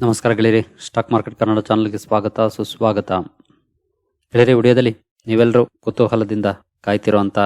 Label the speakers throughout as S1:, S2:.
S1: ನಮಸ್ಕಾರ ಗೆಳೆಯರಿ. Stock market Kannada ಚಾನಲ್ಗೆ ಸ್ವಾಗತ, ಸುಸ್ವಾಗತ. ಗೆಳೆಯರಿ, ವಿಡಿಯೋದಲ್ಲಿ ನೀವೆಲ್ಲರೂ ಕುತೂಹಲದಿಂದ ಕಾಯ್ತಿರುವಂತ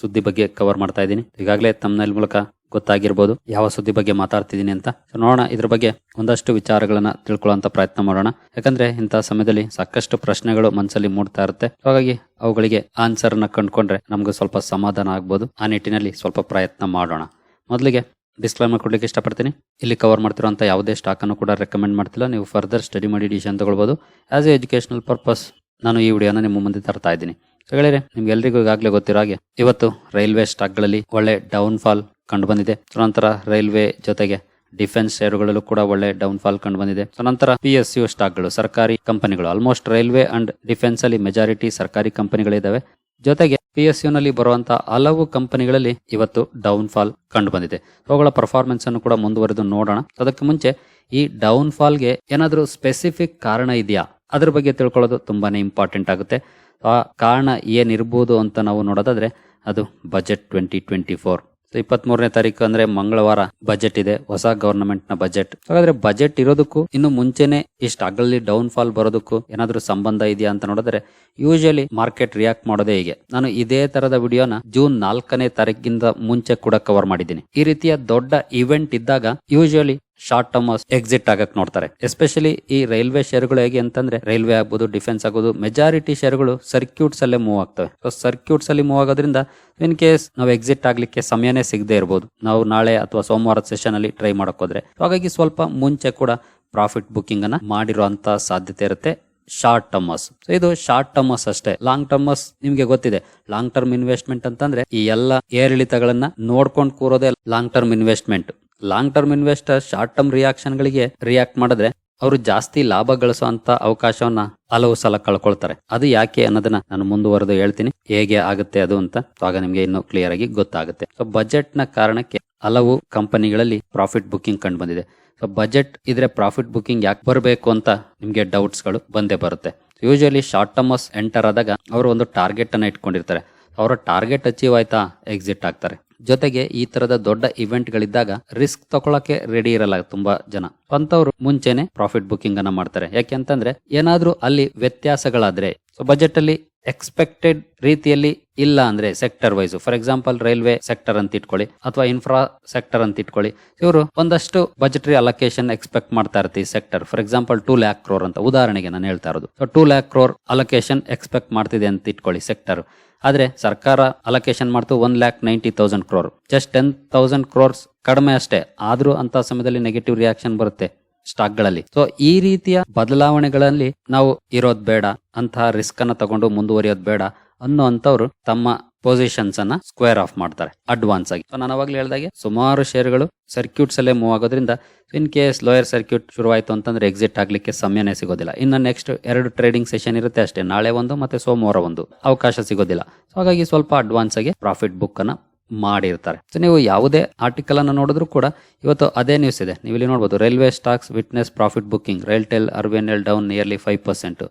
S1: ಸುದ್ದಿ ಬಗ್ಗೆ ಕವರ್ ಮಾಡ್ತಾ ಇದ್ದೀನಿ. ಈಗಾಗಲೇ ತಮ್ಮನಲ್ಲಿ ಮೂಲಕ ಗೊತ್ತಾಗಿರ್ಬೋದು ಯಾವ ಸುದ್ದಿ ಬಗ್ಗೆ ಮಾತಾಡ್ತಿದ್ದೀನಿ ಅಂತ. ನೋಡೋಣ, ಇದ್ರ ಬಗ್ಗೆ ಒಂದಷ್ಟು ವಿಚಾರಗಳನ್ನ ತಿಳ್ಕೊಳ್ಳುವಂತ ಪ್ರಯತ್ನ ಮಾಡೋಣ. ಯಾಕಂದ್ರೆ ಇಂತಹ ಸಮಯದಲ್ಲಿ ಸಾಕಷ್ಟು ಪ್ರಶ್ನೆಗಳು ಮನಸ್ಸಲ್ಲಿ ಮೂಡ್ತಾ ಇರುತ್ತೆ. ಹಾಗಾಗಿ ಅವುಗಳಿಗೆ ಆನ್ಸರ್ ಕಂಡುಕೊಂಡ್ರೆ ನಮ್ಗೆ ಸ್ವಲ್ಪ ಸಮಾಧಾನ ಆಗ್ಬೋದು. ಆ ನಿಟ್ಟಿನಲ್ಲಿ ಸ್ವಲ್ಪ ಪ್ರಯತ್ನ ಮಾಡೋಣ. ಮೊದಲಿಗೆ ಡಿಸ್ಕ್ಲೈಮರ್ ಕೊಡ್ಲಿಕ್ಕೆ ಇಷ್ಟಪಡ್ತೀನಿ. ಇಲ್ಲಿ ಕವರ್ ಮಾಡ್ತಿರುವಂಥ ಯಾವುದೇ ಸ್ಟಾಕ್ ಅನ್ನು ಕೂಡ ರೆಕಮೆಂಡ್ ಮಾಡ್ತಿಲ್ಲ. ನೀವು ಫರ್ದರ್ ಸ್ಟಡಿ ಮಾಡಿ ಡಿಸಿಷನ್ ತಗೊಳ್ಬೋದು. ಆ್ಯಸ್ ಎ ಎಜುಕೇಶನಲ್ ಪರ್ಪಸ್ ನಾನು ಈ ವಿಡಿಯೋನ ನಿಮ್ಮ ಮುಂದೆ ತರ್ತಾ ಇದ್ದೀನಿ. ಹೇಳಿ ನಿಮ್ಗೆ ಎಲ್ರಿಗೂ ಈಗಾಗಲೇ ಗೊತ್ತಿರೋ ಹಾಗೆ, ಇವತ್ತು ರೈಲ್ವೆ ಸ್ಟಾಕ್ಗಳಲ್ಲಿ ಒಳ್ಳೆ ಡೌನ್ ಫಾಲ್ ಕಂಡು ಬಂದಿದೆ ನಂತರ ರೈಲ್ವೆ ಜೊತೆಗೆ ಡಿಫೆನ್ಸ್ ಶೇರುಗಳಲ್ಲೂ ಕೂಡ ಒಳ್ಳೆ ಡೌನ್ ಫಾಲ್ ಕಂಡು ಬಂದಿದೆ ಸೊ ನಂತರ ಪಿ ಎಸ್ ಯು ಸ್ಟಾಕ್ಗಳು ಸರ್ಕಾರಿ ಕಂಪನಿಗಳು ಆಲ್ಮೋಸ್ಟ್ ರೈಲ್ವೆ ಅಂಡ್ ಡಿಫೆನ್ಸ್ ಅಲ್ಲಿ ಮೆಜಾರಿಟಿ ಸರ್ಕಾರಿ ಕಂಪನಿಗಳಿದ್ದಾವೆ ಜೊತೆಗೆ ಪಿ ಎಸ್ ಯು ನಲ್ಲಿ ಬರುವಂತಹ ಹಲವು ಕಂಪನಿಗಳಲ್ಲಿ ಇವತ್ತು ಡೌನ್ ಫಾಲ್ ಕಂಡು ಬಂದಿದೆ ಅವುಗಳ ಪರ್ಫಾರ್ಮೆನ್ಸ್ ಅನ್ನು ಕೂಡ ಮುಂದುವರೆದು ನೋಡೋಣ. ಅದಕ್ಕೆ ಮುಂಚೆ ಈ ಡೌನ್ ಫಾಲ್ಗೆ ಏನಾದರೂ ಸ್ಪೆಸಿಫಿಕ್ ಕಾರಣ ಇದೆಯಾ? ಅದ್ರ ಬಗ್ಗೆ ತಿಳ್ಕೊಳ್ಳೋದು ತುಂಬಾನೇ ಇಂಪಾರ್ಟೆಂಟ್ ಆಗುತ್ತೆ. ಆ ಕಾರಣ ಏನಿರ್ಬೋದು ಅಂತ ನಾವು ನೋಡೋದಾದ್ರೆ ಅದು ಬಜೆಟ್ ಟ್ವೆಂಟಿ ಟ್ವೆಂಟಿ ಫೋರ್ ಇಪ್ಪತ್ತ್ ಮೂರನೇ ತಾರೀಕು ಅಂದ್ರೆ ಮಂಗಳವಾರ ಬಜೆಟ್ ಇದೆ, ಹೊಸ ಗವರ್ನಮೆಂಟ್ನ ಬಜೆಟ್ ಹಾಗಾದ್ರೆ ಬಜೆಟ್ ಇರೋದಕ್ಕೂ ಇನ್ನು ಮುಂಚೆನೆ ಇಷ್ಟು ಅಗಲಲ್ಲಿ ಡೌನ್ ಫಾಲ್ ಬರೋದಕ್ಕೂ ಏನಾದ್ರೂ ಸಂಬಂಧ ಇದೆಯಾ ಅಂತ ನೋಡಿದ್ರೆ ಯೂಶಲಿ ಮಾರ್ಕೆಟ್ ರಿಯಾಕ್ಟ್ ಮಾಡೋದೇ ಹೀಗೆ. ನಾನು ಇದೇ ತರದ ವಿಡಿಯೋನ ಜೂನ್ ನಾಲ್ಕನೇ ತಾರೀಕಿಂದ ಮುಂಚೆ ಕೂಡ ಕವರ್ ಮಾಡಿದ್ದೀನಿ. ಈ ರೀತಿಯ ದೊಡ್ಡ ಇವೆಂಟ್ ಇದ್ದಾಗ ಯೂಶಲಿ ಶಾರ್ಟ್ ಟರ್ಮ್ ಎಕ್ಸಿಟ್ ಆಗಕ್ ನೋಡ್ತಾರೆ. ಎಸ್ಪೆಷಲಿ ಈ ರೈಲ್ವೆ ಶೇರ್ಗಳು ಹೇಗೆ ಅಂತಂದ್ರೆ ರೈಲ್ವೆ ಆಗ್ಬೋದು ಡಿಫೆನ್ಸ್ ಆಗೋದು ಮೆಜಾರಿಟಿ ಶೇರ್ಗಳು ಸರ್ಕ್ಯೂಟ್ಸ್ ಅಲ್ಲೇ ಮೂವ್ ಆಗ್ತವೆ. ಸೊ ಸರ್ಕ್ಯೂಟ್ಸ್ ಅಲ್ಲಿ ಮೂವ್ ಆಗೋದ್ರಿಂದ ಇನ್ ಕೇಸ್ ನಾವು ಎಕ್ಸಿಟ್ ಆಗ್ಲಿಕ್ಕೆ ಸಮಯನೇ ಸಿಗದೆ ಇರಬಹುದು ನಾವು ನಾಳೆ ಅಥವಾ ಸೋಮವಾರದ ಸೆಷನ್ ಅಲ್ಲಿ ಟ್ರೈ ಮಾಡಕ್ ಹೋದ್ರೆ. ಹಾಗಾಗಿ ಸ್ವಲ್ಪ ಮುಂಚೆ ಕೂಡ ಪ್ರಾಫಿಟ್ ಬುಕ್ಕಿಂಗ್ ಅನ್ನ ಮಾಡಿರುವಂತ ಸಾಧ್ಯತೆ ಇರುತ್ತೆ ಶಾರ್ಟ್ ಟರ್ಮಸ್ ಇದು ಶಾರ್ಟ್ ಟರ್ಮಸ್ ಅಷ್ಟೇ. ಲಾಂಗ್ ಟರ್ಮಸ್ ನಿಮ್ಗೆ ಗೊತ್ತಿದೆ. ಲಾಂಗ್ ಟರ್ಮ್ ಇನ್ವೆಸ್ಟ್ಮೆಂಟ್ ಅಂತಂದ್ರೆ ಈ ಎಲ್ಲ ಏರಿಳಿತಗಳನ್ನ ನೋಡ್ಕೊಂಡು ಕೂರೋದೇ long term investment long term investor short term reaction ಗಳಿಗೆ ರಿಯಾಕ್ಟ್ ಮಾಡಿದ್ರೆ ಅವರು ಜಾಸ್ತಿ ಲಾಭ ಗಳಿಸುವಂತ ಅವಕಾಶವನ್ನ ಹಲವು ಸಲ ಕಳ್ಕೊಳ್ತಾರೆ. ಅದು ಯಾಕೆ ಅನ್ನೋದನ್ನ ನಾನು ಮುಂದುವರೆದು ಹೇಳ್ತೀನಿ. ಹೇಗೆ ಆಗುತ್ತೆ ಅದು ಅಂತ ಆಗ ನಿಮ್ಗೆ ಇನ್ನೂ ಕ್ಲಿಯರ್ ಆಗಿ ಗೊತ್ತಾಗುತ್ತೆ. ಸೊ ಬಜೆಟ್ನ ಕಾರಣಕ್ಕೆ ಹಲವು ಕಂಪನಿಗಳಲ್ಲಿ ಪ್ರಾಫಿಟ್ ಬುಕಿಂಗ್ ಕಂಡು ಬಂದಿದೆ. ಸೊ ಬಜೆಟ್ ಇದ್ರೆ ಪ್ರಾಫಿಟ್ ಬುಕಿಂಗ್ ಯಾಕೆ ಬರಬೇಕು ಅಂತ ನಿಮ್ಗೆ ಡೌಟ್ಸ್ಗಳು ಬಂದೇ ಬರುತ್ತೆ. ಯೂಶಲಿ ಶಾರ್ಟ್ ಟರ್ಮಸ್ ಎಂಟರ್ ಆದಾಗ ಅವರು ಒಂದು ಟಾರ್ಗೆಟ್ ಅನ್ನ ಇಟ್ಕೊಂಡಿರ್ತಾರೆ. ಅವರ ಟಾರ್ಗೆಟ್ ಅಚೀವ್ ಆಯ್ತಾ ಎಕ್ಸಿಟ್ ಆಗ್ತಾರೆ. ಜೊತೆಗೆ ಈ ತರದ ದೊಡ್ಡ ಇವೆಂಟ್ ಗಳಿದ್ದಾಗ ರಿಸ್ಕ್ ತಗೊಳಕ್ಕೆ ರೆಡಿ ಇರಲ್ಲ ತುಂಬಾ ಜನ. ಅಂತವ್ರು ಮುಂಚೆನೆ ಪ್ರಾಫಿಟ್ ಬುಕ್ಕಿಂಗ್ ಅನ್ನ ಮಾಡ್ತಾರೆ. ಯಾಕೆ ಅಂತಂದ್ರೆ ಏನಾದ್ರೂ ಅಲ್ಲಿ ವ್ಯತ್ಯಾಸಗಳಾದ್ರೆ, ಸೊ ಬಜೆಟ್ ಅಲ್ಲಿ ಎಕ್ಸ್ಪೆಕ್ಟೆಡ್ ರೀತಿಯಲ್ಲಿ ಇಲ್ಲ ಅಂದ್ರೆ sector wise, for example railway sector ಅಂತ ಇಟ್ಕೊಳ್ಳಿ, ಅಥವಾ ಇನ್ಫ್ರಾ ಸೆಕ್ಟರ್ ಅಂತ ಇಟ್ಕೊಳ್ಳಿ, ಇವರು ಒಂದಷ್ಟು ಬಜೆಟರಿ ಅಲೋಕೇಶನ್ ಎಕ್ಸ್ಪೆಕ್ಟ್ ಮಾಡ್ತಾ ಇರ್ತೀವಿ sector. For example two lakh crore ಅಂತ ಉದಾಹರಣೆಗೆ ನಾನು ಹೇಳ್ತಾ ಇರೋದು. So two lakh crore allocation expect ಮಾಡ್ತಿದೆ ಅಂತ ಇಟ್ಕೊಳ್ಳಿ ಸೆಕ್ಟರ್. ಆದ್ರೆ ಸರ್ಕಾರ ಅಲೋಕೇಶನ್ ಮಾಡ್ತು one lakh ninety thousand crore just ten thousand crores ಕಡಿಮೆ ಅಷ್ಟೇ. ಆದ್ರೂ ಅಂತ ಸಮಯದಲ್ಲಿ ನೆಗೆಟಿವ್ ರಿಯಾಕ್ಷನ್ ಬರುತ್ತೆ ಸ್ಟಾಕ್ಗಳಲ್ಲಿ ಸೊ ಈ ರೀತಿಯ ಬದಲಾವಣೆಗಳಲ್ಲಿ ನಾವು ಇರೋದ್ ಬೇಡ ಅಂತಹ ರಿಸ್ಕ್ ಅನ್ನ ತಗೊಂಡು ಮುಂದುವರಿಯೋದ್ ಬೇಡ ಅನ್ನುವಂಥವ್ರು ತಮ್ಮ ಪೊಸಿಷನ್ಸ್ ಅನ್ನ ಸ್ಕ್ವೇರ್ ಆಫ್ ಮಾಡ್ತಾರೆ ಅಡ್ವಾನ್ಸ್ ಆಗಿ. ನಾನು ಅವಾಗಲೇ ಹೇಳ್ದಾಗೆ, ಸುಮಾರು ಶೇರ್ಗಳು ಸರ್ಕ್ಯೂಟ್ಸ್ ಅಲ್ಲೇ ಮೂವ್ ಆಗೋದ್ರಿಂದ ಇನ್ ಕೇಸ್ ಲೋಯರ್ ಸರ್ಕ್ಯೂಟ್ ಶುರುವಾಯಿತು ಅಂತಂದ್ರೆ ಎಕ್ಸಿಟ್ ಆಗ್ಲಿಕ್ಕೆ ಸಮಯನೇ ಸಿಗೋದಿಲ್ಲ. ಇನ್ನು ನೆಕ್ಸ್ಟ್ ಎರಡು ಟ್ರೇಡಿಂಗ್ ಸೆಷನ್ ಇರುತ್ತೆ ಅಷ್ಟೇ, ನಾಳೆ ಒಂದು ಮತ್ತೆ ಸೋಮವಾರ ಒಂದು ಅವಕಾಶ ಸಿಗೋದಿಲ್ಲ. ಸೊ ಹಾಗಾಗಿ ಸ್ವಲ್ಪ ಅಡ್ವಾನ್ಸ್ ಆಗಿ ಪ್ರಾಫಿಟ್ ಬುಕ್ ಅನ್ನ ಮಾಡಿರ್ತಾರೆ. ಸೊ ನೀವು ಯಾವುದೇ ಆರ್ಟಿಕಲ್ ಅನ್ನು ನೋಡಿದ್ರು ಕೂಡ, ಇವತ್ತು ಅದೇ ನ್ಯೂಸ್ ಇದೆ. ನೀವು ಇಲ್ಲಿ ನೋಡಬಹುದು railway stocks witness profit booking RailTel RVNL down nearly five percent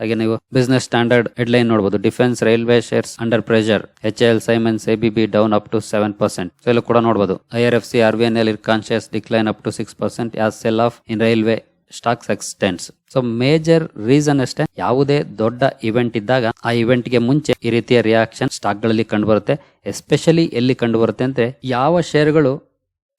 S1: ಹಾಗೆ ನೀವು ಬಿಸ್ನೆಸ್ ಸ್ಟ್ಯಾಂಡರ್ಡ್ ಹೆಡ್ಲೈನ್ ನೋಡಬಹುದು defence railway shares under pressure H L Siemens ABB down up to seven percent so ಇಲ್ಲಿ ಕೂಡ ನೋಡಬಹುದು I R F C N ಇರ್ conscious decline up to six percent as sell off in railway stocks extends so major reason ಅಷ್ಟೇ, ಯಾವುದೇ ದೊಡ್ಡ event ಇದ್ದಾಗ ಆ ಇವೆಂಟ್ಗೆ ಮುಂಚೆ ಈ ರೀತಿಯ ರಿಯಾಕ್ಷನ್ ಸ್ಟಾಕ್ಗಳಲ್ಲಿ ಕಂಡು ಬರುತ್ತೆ ಎಸ್ಪೆಷಲಿ ಎಲ್ಲಿ ಕಂಡು ಬರುತ್ತೆ ಅಂದ್ರೆ ಯಾವ ಶೇರ್ಗಳು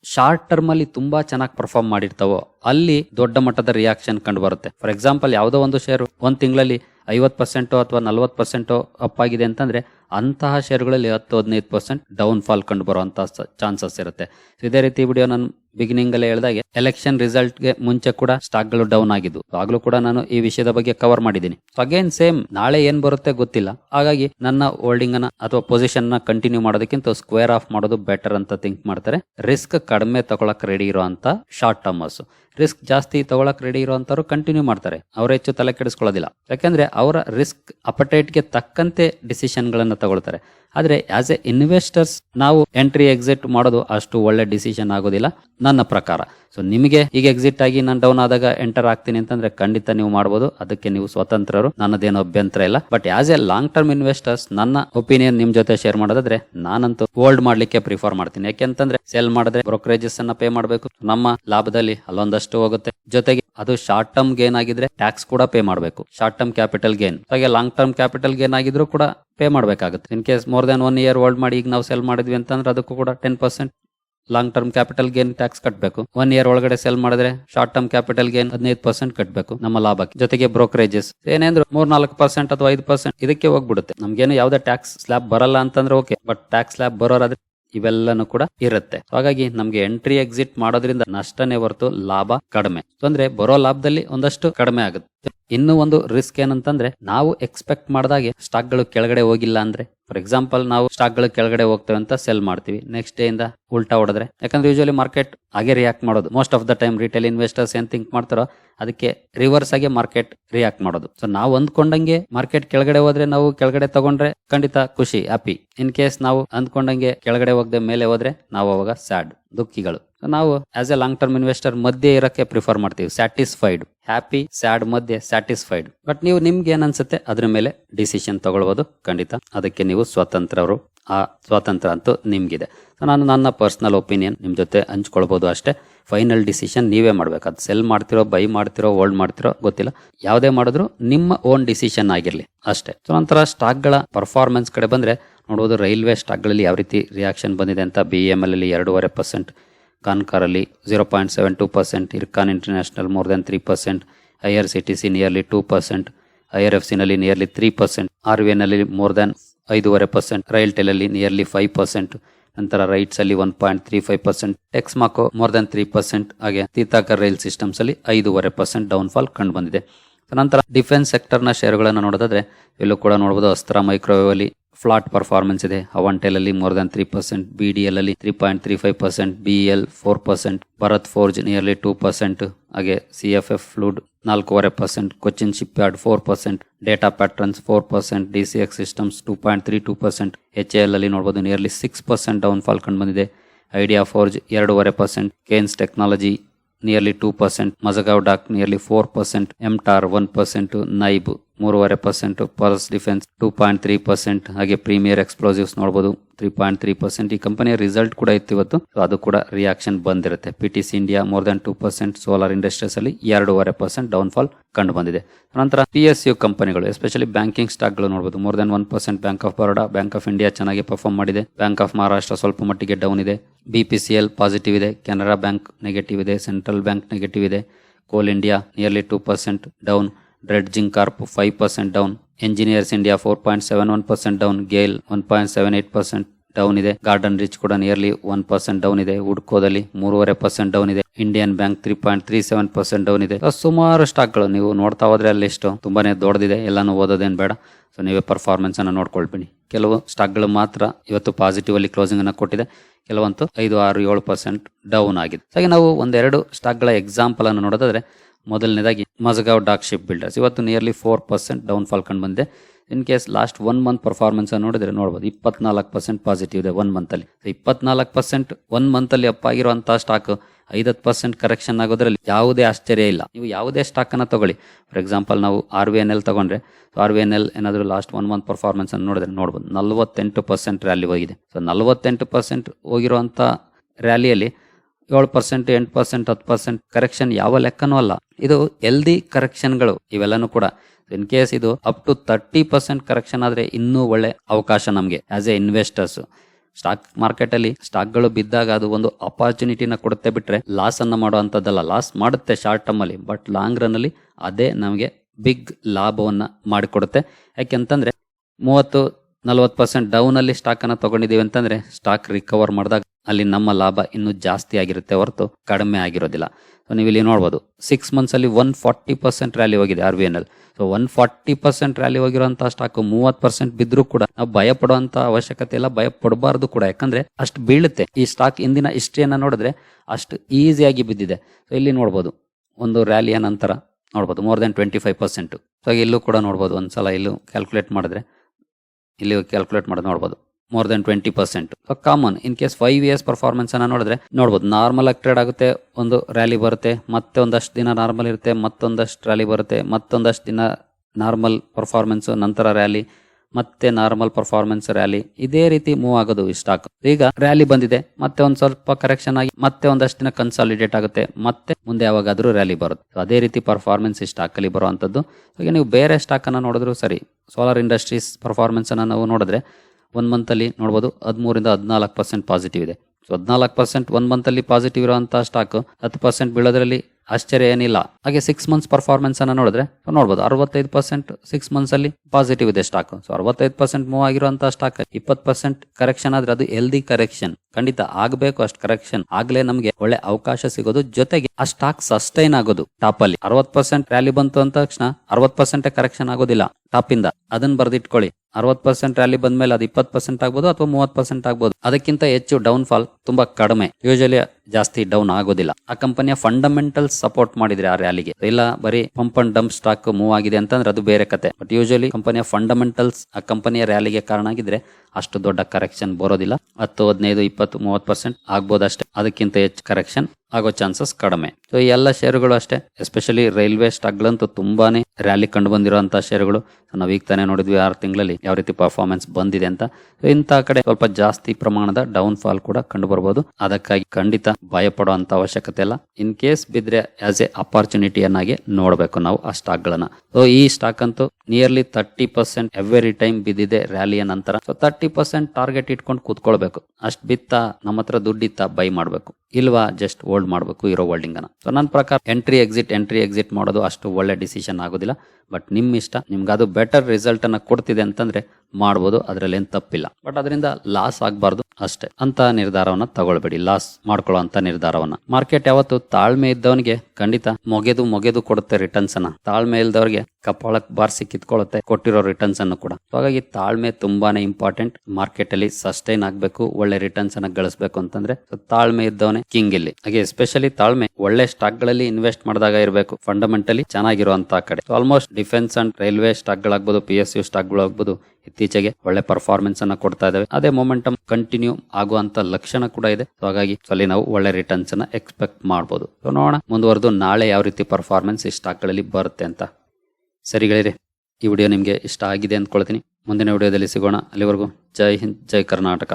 S1: ಶಾರ್ಟ್ ಟರ್ಮ್ ಅಲ್ಲಿ ತುಂಬಾ ಚೆನ್ನಾಗಿ ಪರ್ಫಾರ್ಮ್ ಮಾಡಿರ್ತಾವೋ, ಅಲ್ಲಿ ದೊಡ್ಡ ಮಟ್ಟದ ರಿಯಾಕ್ಷನ್ ಕಂಡು ಬರುತ್ತೆ. ಫಾರ್ ಎಕ್ಸಾಂಪಲ್ ಯಾವುದೋ ಒಂದು ಶೇರ್ ಒಂದ್ ತಿಂಗಳಲ್ಲಿ ಐವತ್ ಪರ್ಸೆಂಟ್ ಅಥವಾ ನಲ್ವತ್ ಪರ್ಸೆಂಟ್ ಅಪ್ ಆಗಿದೆ ಅಂತಂದ್ರೆ ಅಂತಹ ಶೇರ್ಗಳಲ್ಲಿ ಹತ್ತು ಹದಿನೈದು ಪರ್ಸೆಂಟ್ ಡೌನ್ ಫಾಲ್ ಕಂಡು ಬರುವಂಥ ಚಾನ್ಸಸ್ ಇರುತ್ತೆ. ಸೊ ಇದೇ ರೀತಿ ವಿಡಿಯೋ ನಾನು ಬಿಗಿನಿಂಗ್ ಅಲ್ಲಿ ಹೇಳಿದಾಗೆ ಎಲೆಕ್ಷನ್ ರಿಸಲ್ಟ್ಗೆ ಮುಂಚೆ ಕೂಡ ಸ್ಟಾಕ್ಗಳು ಡೌನ್ ಆಗಿದ್ದು ಆಗಲೂ ಕೂಡ ನಾನು ಈ ವಿಷಯದ ಬಗ್ಗೆ ಕವರ್ ಮಾಡಿದ್ದೀನಿ. ಅಗೇನ್ ಸೇಮ್ ನಾಳೆ ಏನು ಬರುತ್ತೆ ಗೊತ್ತಿಲ್ಲ. ಹಾಗಾಗಿ ನನ್ನ ಹೋಲ್ಡಿಂಗ್ ಅನ್ನ ಅಥವಾ ಪೊಸಿಷನ್ನ ಕಂಟಿನ್ಯೂ ಮಾಡೋದಕ್ಕಿಂತ ಸ್ಕ್ವೇರ್ ಆಫ್ ಮಾಡೋದು ಬೆಟರ್ ಅಂತ ಥಿಂಕ್ ಮಾಡ್ತಾರೆ. ರಿಸ್ಕ್ ಕಡಿಮೆ ತಗೊಳಕ್ ರೆಡಿ ಇರುವಂತ ಶಾರ್ಟ್ ಟರ್ಮರ್ಸ್ ರಿಸ್ಕ್ ಜಾಸ್ತಿ ತಗೊಳಕ್ ರೆಡಿ ಇರುವಂತವ್ರು ಕಂಟಿನ್ಯೂ ಮಾಡ್ತಾರೆ. ಅವ್ರ ಹೆಚ್ಚು ತಲೆ ಕೆಡಿಸ್ಕೊಳ್ಳೋದಿಲ್ಲ. ಯಾಕಂದ್ರೆ ಅವರ ರಿಸ್ಕ್ ಅಪಟೈಟ್ಗೆ ತಕ್ಕಂತೆ ಡಿಸಿಷನ್ ಗಳನ್ನ ತಗೊಳ್ತಾರೆ. ಆದ್ರೆ ಆಸ್ ಎ ಇನ್ವೆಸ್ಟರ್ಸ್ ನಾವು ಎಂಟ್ರಿ ಎಕ್ಸಿಟ್ ಮಾಡೋದು ಅಷ್ಟು ಒಳ್ಳೆ ಡಿಸಿಷನ್ ಆಗೋದಿಲ್ಲ. ನನ್ನ ಪ್ರಕಾರ. ಸೊ ನಿಮಗೆ ಈಗ ಎಕ್ಸಿಟ್ ಆಗಿ ನಾನು ಡೌನ್ ಆದಾಗ ಎಂಟರ್ ಆಗ್ತೀನಿ ಅಂತಂದ್ರೆ ಖಂಡಿತ ನೀವು ಮಾಡಬಹುದು ಅದಕ್ಕೆ ನೀವು ಸ್ವತಂತ್ರರು. ನನ್ನದೇನು ಅಭ್ಯಂತರ ಇಲ್ಲ. But as a long term investors ನನ್ನ ಒಪಿನಿಯನ್ ನಿಮ್ ಜೊತೆ ಶೇರ್ ಮಾಡೋದಾದ್ರೆ ನಾನಂತೂ ಹೋಲ್ಡ್ ಮಾಡ್ಲಿಕ್ಕೆ ಪ್ರಿಫರ್ ಮಾಡ್ತೀನಿ. ಯಾಕೆಂತಂದ್ರೆ ಸೇಲ್ ಮಾಡಿದ್ರೆ ಬ್ರೋಕರೇಜಸ್ ಅನ್ನ ಪೇ ಮಾಡಬೇಕು. ನಮ್ಮ ಲಾಭದಲ್ಲಿ ಅಲ್ಲೊಂದಷ್ಟು ಹೋಗುತ್ತೆ. ಜೊತೆಗೆ ಅದು ಶಾರ್ಟ್ ಟರ್ಮ್ ಗೇನ್ ಆಗಿದ್ರೆ ಟ್ಯಾಕ್ಸ್ ಕೂಡ ಪೇ ಮಾಡಬೇಕು. ಶಾರ್ಟ್ ಟರ್ಮ್ ಕ್ಯಾಪಿಟಲ್ ಗೇನ್ ಹಾಗೆ ಲಾಂಗ್ ಟರ್ಮ್ ಕ್ಯಾಪಿಟಲ್ ಗೇನ್ ಆಗಿದ್ರು ಕೂಡ ಪೇ ಮಾಡಬೇಕಾಗುತ್ತೆ. In case more than one year hold ಮಾಡಿ ಈಗ ನಾವು ಸೆಲ್ ಮಾಡಿದ್ವಿ ಅಂತಂದ್ರೆ ಅದಕ್ಕೂ ಕೂಡ ten percent long term capital gain tax ಕಟ್ಟಬೇಕು ಒನ್ ಇಯರ್ ಒಳಗಡೆ ಸೆಲ್ ಮಾಡಿದ್ರೆ ಶಾರ್ಟ್ ಟರ್ಮ್ ಕ್ಯಾಪಿಟಲ್ ಗೇನ್ ಹದಿನೈದು ಪರ್ಸೆಂಟ್ ಕಟ್ಟಬೇಕು ನಮ್ಮ ಲಾಭಕ್ಕೆ. ಜೊತೆಗೆ ಬ್ರೋಕರೇಜಸ್ ಏನೇಂದ್ರು ಮೂರ್ ನಾಲ್ಕು ಪರ್ಸೆಂಟ್ ಅಥವಾ ಐದು ಪರ್ಸೆಂಟ್ ಇದಕ್ಕೆ ಹೋಗ್ಬಿಡುತ್ತೆ. ನಮ್ಗೇನು ಯಾವ್ದೇ ಟ್ಯಾಕ್ಸ್ ಸ್ಲ್ಯಾಬ್ ಬರಲ್ಲ ಅಂತಂದ್ರೆ ಓಕೆ ಬಟ್ ಟ್ಯಾಕ್ಸ್ ಸ್ಲ್ಯಾಬ್ ಬರೋರಾದ್ರೆ ಇವೆಲ್ಲನೂ ಕೂಡ ಇರುತ್ತೆ. ಹಾಗಾಗಿ ನಮ್ಗೆ ಎಂಟ್ರಿ ಎಕ್ಸಿಟ್ ಮಾಡೋದ್ರಿಂದ ನಷ್ಟನೇ ಹೊರತು ಲಾಭ ಕಡಿಮೆ. ಅಂದ್ರೆ ಬರೋ ಲಾಭದಲ್ಲಿ ಒಂದಷ್ಟು ಕಡಿಮೆ ಆಗುತ್ತೆ. ಇನ್ನು ಒಂದು ರಿಸ್ಕ್ ಏನಂತಂದ್ರೆ, ನಾವು ಎಕ್ಸ್ಪೆಕ್ಟ್ ಮಾಡಿದಾಗೆ ಸ್ಟಾಕ್ಗಳು ಕೆಳಗಡೆ ಹೋಗಿಲ್ಲ ಅಂದ್ರೆ ಫಾರ್ ಎಕ್ಸಾಂಪಲ್ ನಾವು ಸ್ಟಾಕ್ಗಳು ಕೆಳಗಡೆ ಹೋಗ್ತೇವೆ ಅಂತ ಸೆಲ್ ಮಾಡ್ತೀವಿ. ನೆಕ್ಸ್ಟ್ ಡೇ ಇಂದ ಉಲ್ಟಾ ಹೊಡೆದ್ರೆ. ಯಾಕಂದ್ರೆ ಯೂಶಲಿ ಮಾರ್ಕೆಟ್ ಹಾಗೆ ರಿಯಾಕ್ಟ್ ಮಾಡೋದು. Most of the time retail investors ಏನ್ ಥಿಂಕ್ ಮಾಡ್ತಾರೋ, ಅದಕ್ಕೆ ರಿವರ್ಸ್ ಆಗಿ ಮಾರ್ಕೆಟ್ ರಿಯಾಕ್ಟ್ ಮಾಡೋದು. ಸೊ ನಾವು ಅಂದ್ಕೊಂಡಂಗೆ ಮಾರ್ಕೆಟ್ ಕೆಳಗಡೆ ಹೋದ್ರೆ ನಾವು ಕೆಳಗಡೆ ತಗೊಂಡ್ರೆ ಖಂಡಿತ ಖುಷಿ ಹ್ಯಾಪಿ ಇನ್ ಕೇಸ್ ನಾವು ಅಂದ್ಕೊಂಡಂಗೆ ಕೆಳಗಡೆ ಹೋಗದೆ ಮೇಲೆ ಹೋದ್ರೆ, ನಾವು ಅವಾಗ ಸ್ಯಾಡ್ ದುಃಖಿಗಳು. ನಾವು as a long term investor ಮಧ್ಯೆ ಇರಕ್ಕೆ ಪ್ರಿಫರ್ ಮಾಡ್ತೀವಿ. ಸ್ಯಾಟಿಸ್ಫೈಡ್ ಹ್ಯಾಪಿ ಸ್ಯಾಡ್ ಮಧ್ಯೆ ಸ್ಯಾಟಿಸ್ಫೈಡ್ ಬಟ್ ನೀವು ನಿಮ್ಗೆ ಏನ್ ಅನ್ಸುತ್ತೆ? ಅದ್ರ ಮೇಲೆ ಡಿಸಿಷನ್ ತಗೊಳ್ಬೋದು. ಖಂಡಿತ. ಅದಕ್ಕೆ ನೀವು ಸ್ವತಂತ್ರರು. ಆ ಸ್ವಾತಂತ್ರ್ಯ ಅಂತೂ ನಿಮ್ಗಿದೆ. ಸೊ ನಾನು ನನ್ನ ಪರ್ಸನಲ್ ಒಪಿನಿಯನ್ ನಿಮ್ಮ ಜೊತೆ ಹಂಚ್ಕೊಳ್ಬೋದು ಅಷ್ಟೇ. ಫೈನಲ್ ಡಿಸಿಷನ್ ನೀವೇ ಮಾಡ್ಬೇಕು. ಅದು ಸೆಲ್ ಮಾಡ್ತಿರೋ ಬೈ ಮಾಡ್ತಿರೋ ಹೋಲ್ಡ್ ಮಾಡ್ತಿರೋ, ಗೊತ್ತಿಲ್ಲ. ಯಾವುದೇ ಮಾಡಿದ್ರು ನಿಮ್ಮ ಓನ್ ಡಿಸಿಷನ್ ಆಗಿರಲಿ. ಅಷ್ಟೇ. ಸೊ ನಂತರ ಸ್ಟಾಕ್ಗಳ ಪರ್ಫಾರ್ಮೆನ್ಸ್ ಕಡೆ ಬಂದ್ರೆ ನೋಡ್ಬೋದು ರೈಲ್ವೆ ಸ್ಟಾಕ್ಗಳಲ್ಲಿ ಯಾವ ರೀತಿ ರಿಯಾಕ್ಷನ್ ಬಂದಿದೆ ಅಂತ ಬಿ ಎಂ ಎಲ್ ಅಲ್ಲಿ ಎರಡೂವರೆ percent ಕಾನ್ಕಾರಲ್ಲಿ zero point seven two percent Ircon International more than three percent I R C T C nearly two percent I R F ಸಿನಲ್ಲಿ nearly three percent R V ಎನ್ನಲ್ಲಿ more than ಐದೂವರೆ percent ರೈಲ್ ಟೆಲಲ್ಲಿ nearly five percent ನಂತರ ರೈಟ್ಸ್ ಅಲ್ಲಿ one point three five percent Texmaco more than three percent ಹಾಗೆ Titagarh rail systems ಅಲ್ಲಿ ಐದೂವರೆ percent down fall ಕಂಡು ಬಂದಿದೆ ನಂತರ ಡಿಫೆನ್ಸ್ ಸೆಕ್ಟರ್ನ ಶೇರುಗಳನ್ನು ನೋಡೋದಾದ್ರೆ, ಇಲ್ಲೂ ಕೂಡ ನೋಡಬಹುದು ಅಸ್ತ್ರ ಮೈಕ್ರೋವೇವ್ ಅಲ್ಲಿ ಫ್ಲಾಟ್ ಪರ್ಫಾರ್ಮೆನ್ಸ್ ಇದೆ. ಅವಂಟೆಲ್ ಅಲ್ಲಿ more than three percent B D L ಅಲ್ಲಿ three point three five percent B L four percent Bharat Forge nearly two percent ಹಾಗೆ ಸಿ ಎಫ್ ಎಫ್ ಫ್ಲೂಡ್ ನಾಲ್ಕೂವರೆ percent Cochin Shipyard four percent Data Patterns four percent D C X systems two point three two percent H L ಅಲ್ಲಿ ನೋಡಬಹುದು nearly six percent down fall ಕಂಡು ಬಂದಿದೆ. Idea forge ಎರಡೂವರೆ percent Kaynes Technology nearly two percent Mazagon Dock nearly four percent MTAR one percent NIBE ಮೂರುವರೆ percent Paras Defence two point three percent ಹಾಗೆ premier explosives ನೋಡಬಹುದು three point three percent ಈ ಕಂಪನಿಯ result ಕೂಡ ಇತ್ತು ಇವತ್ತು ಅದು ಕೂಡ ರಿಯಾಕ್ಷನ್ ಬಂದಿರುತ್ತೆ. P T C India more than two percent Solar Industries ಅಲ್ಲಿ ಎರಡೂವರೆ ಪರ್ಸೆಂಟ್ ಡೌನ್ ಫಾಲ್ ಕಂಡು ಬಂದಿದೆ ನಂತರ ಪಿ ಎಸ್ ಯು ಕಂಪನಿಗಳು ಎಸ್ಪೆಷಲಿ ಬ್ಯಾಂಕಿಂಗ್ ಸ್ಟಾಕ್ಗಳು ನೋಡಬಹುದು more than one percent Bank of Baroda Bank of India ಚೆನ್ನಾಗಿ ಪರ್ಫಾರ್ಮ್ ಮಾಡಿದೆ. ಬ್ಯಾಂಕ್ ಆಫ್ ಮಹಾರಾಷ್ಟ್ರ ಸ್ವಲ್ಪ ಮಟ್ಟಿಗೆ ಡೌನ್ ಇದೆ. B P C L positive ಇದೆ. ಕೆನರಾ ಬ್ಯಾಂಕ್ ನೆಗೆಟಿವ್ ಇದೆ. ಸೆಂಟ್ರಲ್ ಬ್ಯಾಂಕ್ ನೆಗೆಟಿವ್ ಇದೆ. Coal India nearly two percent down Dredging Corp five percent down Engineers India four point seven one percent down GAIL one point seven eight percent down ಇದೆ. Garden rich ಕೂಡ nearly one percent down ಇದೆ. ಹುಡ್ಕೋದಲ್ಲಿ ಮೂರುವರೆ percent down ಇದೆ. Indian Bank three point three seven percent down ಇದೆ. ಸುಮಾರು ಸ್ಟಾಕ್ಗಳು ನೀವು ನೋಡ್ತಾ ಹೋದ್ರೆ ಅಲ್ಲಿ ಎಷ್ಟು ತುಂಬಾನೇ ದೊಡ್ಡದಿದೆ. ಎಲ್ಲಾನು ಓದೋದೇನು ಬೇಡ. ಸೊ ನೀವೇ ಪರ್ಫಾರ್ಮೆನ್ಸ್ ಅನ್ನು ನೋಡ್ಕೊಳ್ಬೇಡಿ. ಕೆಲವು ಸ್ಟಾಕ್ಗಳು ಮಾತ್ರ ಇವತ್ತು ಪಾಸಿಟಿವ್ ಅಲ್ಲಿ ಕ್ಲೋಸಿಂಗ್ ಅನ್ನು ಕೊಟ್ಟಿದೆ. ಕೆಲವಂತೂ ಐದು, ಆರು, ಏಳು ಪರ್ಸೆಂಟ್ ಡೌನ್ ಆಗಿದೆ. ಹಾಗೆ ನಾವು ಒಂದೆರಡು ಸ್ಟಾಕ್ಗಳ ಎಕ್ಸಾಂಪಲ್ ಅನ್ನು ನೋಡೋದಾದ್ರೆ ಮೊದಲನೇದಾಗಿ ಮಜಗಾವ್ ಡಾಕ್ ಶಿಪ್ ಬಿಲ್ಡರ್ಸ್ ಇವತ್ತು nearly four percent down fall ಕಂಡು ಬಂದಿದೆ. In case last one month performance ನೋಡಿದ್ರೆ ನೋಡಬಹುದು ಇಪ್ಪತ್ನಾಲ್ಕು ಪರ್ಸೆಂಟ್ ಪಾಸಿಟಿವ್ ಇದೆ ಒನ್ ಮಂತ್ ಅಲ್ಲಿ. ಇಪ್ಪತ್ನಾಲ್ಕು ಪರ್ಸೆಂಟ್ ಒನ್ ಮಂತ್ ಅಲ್ಲಿ ಅಪ್ ಆಗಿರುವಂತಹ ಸ್ಟಾಕ್ ಐದತ್ತು ಪರ್ಸೆಂಟ್ ಕರೆಕ್ಷನ್ ಆಗೋದ್ರಲ್ಲಿ ಯಾವುದೇ ಆಶ್ಚರ್ಯ ಇಲ್ಲ. ನೀವು ಯಾವುದೇ ಸ್ಟಾಕ್ ಅನ್ನ ತಗೊಳ್ಳಿ. ಫಾರ್ ಎಕ್ಸಾಂಪಲ್ ನಾವು ಆರ್ ವಿ ಎನ್ ಎಲ್ ತಗೊಂಡ್ರೆ ಆರ್ ವಿ ಎನ್ ಎಲ್ ಏನಾದರೂ ಲಾಸ್ಟ್ ಒನ್ ಮಂತ್ ಪರ್ಫಾರ್ಮೆನ್ಸ್ ಅನ್ನು ನೋಡಿದ್ರೆ ನೋಡಬಹುದು ನಲ್ವತ್ತೆಂಟು ಪರ್ಸೆಂಟ್ ರ್ಯಾಲಿ ಹೋಗಿದೆ. ಸೊ ನಲವತ್ತೆಂಟು ಪರ್ಸೆಂಟ್ ಹೋಗಿರುವಂತ ರ್ಯಾಲಿಯಲ್ಲಿ ಏಳು ಪರ್ಸೆಂಟ್ ಎಂಟು ಪರ್ಸೆಂಟ್ ಹತ್ತು ಪರ್ಸೆಂಟ್ ಕರೆಕ್ಷನ್ ಯಾವ ಲೆಕ್ಕನೂ ಅಲ್ಲ. ಇದು ಎಲ್ದಿ ಕರೆಕ್ಷನ್ಗಳು ಇವೆಲ್ಲನೂ ಕೂಡ. ಇನ್ ಕೇಸ್ ಇದು up to thirty percent correction ಆದ್ರೆ ಇನ್ನೂ ಒಳ್ಳೆ ಅವಕಾಶ ನಮಗೆ as a investors stock market ಅಲ್ಲಿ ಸ್ಟಾಕ್ಗಳು ಬಿದ್ದಾಗ ಅದು ಒಂದು ಅಪಾರ್ಚುನಿಟಿನ ಕೊಡುತ್ತೆ ಬಿಟ್ರೆ ಲಾಸ್ ಅನ್ನ ಮಾಡುವಂತದ್ದಲ್ಲ ಲಾಸ್ ಮಾಡುತ್ತೆ ಶಾರ್ಟ್ ಟರ್ಮ್ ಅಲ್ಲಿ ಬಟ್ ಲಾಂಗ್ ರನ್ ಅಲ್ಲಿ ಅದೇ ನಮಗೆ ಬಿಗ್ ಲಾಭವನ್ನ ಮಾಡಿಕೊಡುತ್ತೆ. ಯಾಕೆಂತಂದ್ರೆ ಮೂವತ್ತು ನಲ್ವತ್ತು ಪರ್ಸೆಂಟ್ ಡೌನ್ ಅಲ್ಲಿ ಸ್ಟಾಕ್ ಅನ್ನ ತಗೊಂಡಿದೀವಿ ಅಂತಂದ್ರೆ ಸ್ಟಾಕ್ ರಿಕವರ್ ಮಾಡಿದಾಗ ಅಲ್ಲಿ ನಮ್ಮ ಲಾಭ ಇನ್ನೂ ಜಾಸ್ತಿ ಆಗಿರುತ್ತೆ ಹೊರತು ಕಡಿಮೆ ಆಗಿರೋದಿಲ್ಲ. ಸೊ ನೀವು ಇಲ್ಲಿ ನೋಡ್ಬೋದು ಸಿಕ್ಸ್ ಮಂತ್ಸಲ್ಲಿ ಒನ್ ಫಾರ್ಟಿ ಪರ್ಸೆಂಟ್ ರ್ಯಾಲಿ ಹೋಗಿದೆ R V N L so one forty percent rally ಹೋಗಿರುವಂತಹ stock ಮೂವತ್ ಪರ್ಸೆಂಟ್ ಬಿದ್ದರೂ ಕೂಡ ನಾವು ಭಯ ಪಡುವಂತ ಅವಶ್ಯಕತೆ ಇಲ್ಲ ಭಯ ಪಡಬಾರ್ದು ಕೂಡ. ಯಾಕಂದ್ರೆ ಅಷ್ಟು ಬೀಳುತ್ತೆ. ಈ ಸ್ಟಾಕ್ ಇಂದಿನ ಹಿಸ್ಟ್ರಿಯನ್ನು ನೋಡಿದ್ರೆ ಅಷ್ಟು ಈಸಿಯಾಗಿ ಬಿದ್ದಿದೆ. ಸೊ ಇಲ್ಲಿ ನೋಡ್ಬೋದು, ಒಂದು ರ್ಯಾಲಿಯ ನಂತರ ನೋಡ್ಬೋದು more than twenty five percent so ಇಲ್ಲೂ ಕೂಡ ನೋಡ್ಬೋದು, ಒಂದ್ಸಲ ಇಲ್ಲೂ ಕ್ಯಾಲ್ಕುಲೇಟ್ ಮಾಡಿದ್ರೆ, ಇಲ್ಲಿ ಕ್ಯಾಲ್ಕುಲೇಟ್ ಮಾಡೋದು ನೋಡ್ಬೋದು. More than twenty percent common in case five years performance ಅನ್ನ ನೋಡಿದ್ರೆ, ನೋಡ್ಬೋದು ನಾರ್ಮಲ್ ಆಗಿ ಟ್ರೇಡ್ ಆಗುತ್ತೆ, ಒಂದು ರ್ಯಾಲಿ ಬರುತ್ತೆ, ಮತ್ತೆ ಒಂದಷ್ಟು ದಿನ ನಾರ್ಮಲ್ ಇರುತ್ತೆ, ಮತ್ತೊಂದಷ್ಟು ರ್ಯಾಲಿ ಬರುತ್ತೆ, ಮತ್ತೊಂದಷ್ಟು ದಿನ ನಾರ್ಮಲ್ ಪರ್ಫಾರ್ಮೆನ್ಸ್ ನಂತರ ರ್ಯಾಲಿ ಮತ್ತೆ ನಾರ್ಮಲ್ ಪರ್ಫಾರ್ಮೆನ್ಸ್ ರ್ಯಾಲಿ ಇದೇ ರೀತಿ ಮೂವ್ ಆಗೋದು ಸ್ಟಾಕ್ ಈಗ ರ್ಯಾಲಿ ಬಂದಿದೆ, ಮತ್ತೆ ಒಂದ್ ಸ್ವಲ್ಪ ಕರೆಕ್ಷನ್ ಆಗಿ, ಮತ್ತೆ ಒಂದಷ್ಟು ದಿನ ಕನ್ಸಾಲಿಡೇಟ್ ಆಗುತ್ತೆ, ಮತ್ತೆ ಮುಂದೆ ಯಾವಾಗಾದ್ರೂ ರ್ಯಾಲಿ ಬರುತ್ತೆ. ಅದೇ ರೀತಿ ಪರ್ಫಾರ್ಮೆನ್ಸ್ ಈ ಸ್ಟಾಕ್ ಅಲ್ಲಿ ಬರುವಂತದ್ದು. ನೀವು ಬೇರೆ ಸ್ಟಾಕ್ ಅನ್ನ ನೋಡಿದ್ರು ಸರಿ ಸೋಲಾರ್ ಇಂಡಸ್ಟ್ರೀಸ್ ಪರ್ಫಾರ್ಮೆನ್ಸ್ ಅನ್ನ ನಾವು ನೋಡಿದ್ರೆ ಒಂದ್ ಮಂತಲ್ಲಿ ನೋಡ್ಬೋದು ಹದಿಮೂರಿಂದ ಹದಿನಾಲ್ಕು ಪರ್ಸೆಂಟ್ ಪಾಸಿಟಿವ್ ಇದೆ. ಸೊ ಹದಿನಾಲ್ಕು ಪರ್ಸೆಂಟ್ ಒನ್ ಮಂತಲ್ಲಿ ಪಾಸಿಟಿವ್ ಇರುವಂತಹ ಸ್ಟಾಕ್ ಹತ್ತು ಪರ್ಸೆಂಟ್ ಬೀಳೋದ್ರಲ್ಲಿ ಆಶ್ಚರ್ಯ ಏನಿಲ್ಲ. ಹಾಗೆ ಸಿಕ್ಸ್ ಮಂತ್ಸ್ ಪರ್ಫಾರ್ಮೆನ್ಸ್ ಅನ್ನು ನೋಡಿದ್ರೆ ನೋಡ್ಬೋದು ಅರವತ್ತೈದು ಪರ್ಸೆಂಟ್ ಸಿಕ್ಸ್ ಮಂತ್ಸ್ ಅಲ್ಲಿ ಪಾಸಿಟಿವ್ ಇದೆ ಸ್ಟಾಕ್ ಸೊ ಅರವತ್ತೈದು ಪರ್ಸೆಂಟ್ ಮೂವ್ ಆಗಿರುವಂತಹ ಸ್ಟಾಕ್ ಇಪ್ಪತ್ತು ಪರ್ಸೆಂಟ್ ಕರೆಕ್ಷನ್ ಆದ್ರೆ ಅದು ಹೆಲ್ದಿ ಕರೆಕ್ಷನ್ ಖಂಡಿತ ಆಗಬೇಕು ಅಷ್ಟು ಕರೆಕ್ಷನ್ ಆಗ್ಲೇ ನಮಗೆ ಒಳ್ಳೆ ಅವಕಾಶ ಸಿಗೋದು. ಜೊತೆಗೆ ಆ ಸ್ಟಾಕ್ ಸಸ್ಟೈನ್ ಆಗೋದು ಟಾಪ್ ಅಲ್ಲಿ. ಅರವತ್ ಪರ್ಸೆಂಟ್ ರ್ಯಾಲಿ ಬಂತು ಅಂತ ತಕ್ಷಣ ಅರವತ್ ಪರ್ಸೆಂಟ್ ಕರೆಕ್ಷನ್ ಆಗೋದಿಲ್ಲ. ಟಾಪ್ ಇಂದ ಅದನ್ನ ಬರ್ದಿಟ್ಕೊಳ್ಳಿ. ಅರವತ್ ಪರ್ಸೆಂಟ್ ರ್ಯಾಲಿ ಬಂದ್ಮೇಲೆ ಅದು ಇಪ್ಪತ್ತು ಪರ್ಸೆಂಟ್ ಆಗ್ಬೋದು ಅಥವಾ ಮೂವತ್ ಪರ್ಸೆಂಟ್ ಆಗ್ಬೋದು. ಅದಕ್ಕಿಂತ ಹೆಚ್ಚು ಡೌನ್ ಫಾಲ್ ತುಂಬಾ ಕಡಿಮೆ. ಯೂಶಲಿ ಜಾಸ್ತಿ ಡೌನ್ ಆಗೋದಿಲ್ಲ. ಆ ಕಂಪನಿಯ ಫಂಡಮೆಂಟಲ್ ಸಪೋರ್ಟ್ ಮಾಡಿದ್ರೆ ಆ ರ್ಯಾಲಿಗೆ ಇಲ್ಲ, ಬರೀ pump and dump stock move ಆಗಿದೆ ಅಂತಂದ್ರೆ ಅದು ಬೇರೆ ಕತೆ. ಬಟ್ ಯೂಶಲಿ ಕಂಪನಿಯ ಫಂಡಮೆಂಟಲ್ಸ್ ಆ ಕಂಪನಿಯ ರ್ಯಾಲಿಗೆ ಕಾರಣ ಆಗಿದ್ರೆ ಅಷ್ಟು ದೊಡ್ಡ ಕರೆಕ್ಷನ್ ಬರೋದಿಲ್ಲ. ಹತ್ತು, ಹದಿನೈದು, ಇಪ್ಪತ್ತು, ಮೂವತ್ತು ಪರ್ಸೆಂಟ್ ಆಗ್ಬೋದಷ್ಟೇ ಅದಕ್ಕಿಂತ ಹೆಚ್ಚು ಕರೆಕ್ಷನ್ ಆಗೋ ಚಾನ್ಸಸ್ ಕಡಿಮೆ. ಸೊ ಎಲ್ಲ ಶೇರುಗಳು ಅಷ್ಟೇ. ಎಸ್ಪೆಷಲಿ ರೈಲ್ವೆ ಸ್ಟಾಕ್ಗಳಂತೂ ತುಂಬಾನೇ ರ್ಯಾಲಿ ಕಂಡು ಬಂದಿರುವಂತಹ ಷೇರುಗಳು So ನಾವ್ ಈಗ ತಾನೇ ನೋಡಿದ್ವಿ ಆರು ತಿಂಗಳಲ್ಲಿ ಯಾವ ರೀತಿ ಪರ್ಫಾರ್ಮೆನ್ಸ್ ಬಂದಿದೆ ಅಂತ. ಇಂಥ ಕಡೆ ಸ್ವಲ್ಪ ಜಾಸ್ತಿ ಪ್ರಮಾಣದ ಡೌನ್ ಫಾಲ್ ಕೂಡ ಕಂಡು ಬರಬಹುದು ಅದಕ್ಕಾಗಿ ಖಂಡಿತ ಭಯ ಪಡುವಂತ ಅವಶ್ಯಕತೆ ಇಲ್ಲ. ಇನ್ ಕೇಸ್ ಬಿದ್ರೆ ಆಸ್ ಎ ಅಪಾರ್ಚುನಿಟಿಯನ್ನಾಗಿ ನೋಡಬೇಕು ನಾವು ಆ ಸ್ಟಾಕ್ ಗಳನ್ನ ಸೊ ಈ ಸ್ಟಾಕ್ ಅಂತೂ nearly thirty percent every time ಬಿದ್ದಿದೆ ರ್ಯಾಲಿಯ ನಂತರ. ಸೊ ತರ್ಟಿ ಪರ್ಸೆಂಟ್ ಟಾರ್ಗೆಟ್ ಇಟ್ಕೊಂಡು ಕೂತ್ಕೊಳ್ಬೇಕು. ಅಷ್ಟು ಬಿತ್ತ ನಮ್ಮ ಹತ್ರ ದುಡ್ಡಿತ್ತ ಬೈ ಮಾಡಬೇಕು. ಇಲ್ವಾ ಜಸ್ಟ್ ಹೋಲ್ಡ್ ಮಾಡಬೇಕು ಇರೋ ಹೋಲ್ಡಿಂಗ್ ಅನ್ನ. ಸೊ ನನ್ನ ಪ್ರಕಾರ ಎಂಟ್ರಿ ಎಕ್ಸಿಟ್ ಎಂಟ್ರಿ ಎಕ್ಸಿಟ್ ಮಾಡೋದು ಅಷ್ಟು ಒಳ್ಳೆ ಡಿಸಿಷನ್ ಆಗೋದಿಲ್ಲ. ಬಟ್ ನಿಮ್ಮ ಇಷ್ಟ ನಿಮ್ಗೆ ಅದು ಬೆಟರ್ ರಿಸಲ್ಟನ್ನು ಕೊಡ್ತಿದೆ ಅಂತಂದ್ರೆ ಮಾಡ್ಬೋದು ಅದ್ರಲ್ಲಿ ಏನ್ ತಪ್ಪಿಲ್ಲ. ಬಟ್ ಅದರಿಂದ ಲಾಸ್ ಆಗಬಾರ್ದು ಅಷ್ಟೇ. ಅಂತ ನಿರ್ಧಾರವನ್ನ ತಗೊಳ್ಬೇಡಿ. ಲಾಸ್ ಮಾಡ್ಕೊಳ್ಳೋ ಅಂತ ನಿರ್ಧಾರವನ್ನ. ಮಾರ್ಕೆಟ್ ಯಾವತ್ತು ತಾಳ್ಮೆ ಇದ್ದವನಿಗೆ ಖಂಡಿತ ಮೊಗೆದು ಮೊಗೆದು ಕೊಡುತ್ತೆ ರಿಟರ್ನ್ಸ್ ಅನ್ನ. ತಾಳ್ಮೆ ಇಲ್ದವ್ರಿಗೆ ಕಪಾಳಕ್ ಬಾರ್ಸಿ ಕಿತ್ಕೊಳ್ಳುತ್ತೆ ಕೊಟ್ಟಿರೋ ರಿಟರ್ನ್ಸ್ ಅನ್ನು ಕೂಡ. ಹಾಗಾಗಿ ತಾಳ್ಮೆ ತುಂಬಾನೇ ಇಂಪಾರ್ಟೆಂಟ್ ಮಾರ್ಕೆಟ್ ಅಲ್ಲಿ ಸಸ್ಟೈನ್ ಆಗ್ಬೇಕು, ಒಳ್ಳೆ ರಿಟರ್ನ್ಸ್ ಅನ್ನ ಗಳಿಸಬೇಕು ಅಂತಂದ್ರೆ ತಾಳ್ಮೆ ಇದ್ದವನೇ ಕಿಂಗ್ ಇಲ್ಲಿ. ಹಾಗೆ ಎಸ್ಪೆಷಲಿ ತಾಳ್ಮೆ ಒಳ್ಳೆ ಸ್ಟಾಕ್ಗಳಲ್ಲಿ ಇನ್ವೆಸ್ಟ್ ಮಾಡಿದಾಗ ಇರಬೇಕು. ಫಂಡಮೆಂಟಲಿ ಚೆನ್ನಾಗಿರುವಂತಹ ಕಡೆ. Almost defence and railway stock ಗಳಾಗ್ಬೋದು P S U stock ಗಳಾಗ್ಬೋದು ಇತ್ತೀಚೆಗೆ ಒಳ್ಳೆ ಪರ್ಫಾರ್ಮೆನ್ಸ್ ಅನ್ನ ಕೊಡ್ತಾ ಇದಾವೆ. ಅದೇ ಮೊಮೆಂಟಮ್ ಕಂಟಿನ್ಯೂ ಆಗುವಂತ ಲಕ್ಷಣ ಕೂಡ ಇದೆ. ಹಾಗಾಗಿ ಅಲ್ಲಿ ನಾವು ಒಳ್ಳೆ ರಿಟರ್ನ್ಸ್ ಅನ್ನ ಎಕ್ಸ್ಪೆಕ್ಟ್ ಮಾಡಬಹುದು ನೋಡೋಣ ಮುಂದುವರೆದು ನಾಳೆ ಯಾವ ರೀತಿ ಪರ್ಫಾರ್ಮೆನ್ಸ್ ಈ ಸ್ಟಾಕ್ಗಳಲ್ಲಿ ಬರುತ್ತೆ ಅಂತ. ಸರಿಗಳಿರಿ ಈ ವಿಡಿಯೋ ನಿಮಗೆ ಇಷ್ಟ ಆಗಿದೆ ಅಂದ್ಕೊಳ್ತೀನಿ. ಮುಂದಿನ ವಿಡಿಯೋದಲ್ಲಿ ಸಿಗೋಣ. ಅಲ್ಲಿವರೆಗೂ ಜೈ ಹಿಂದ್, ಜೈ ಕರ್ನಾಟಕ.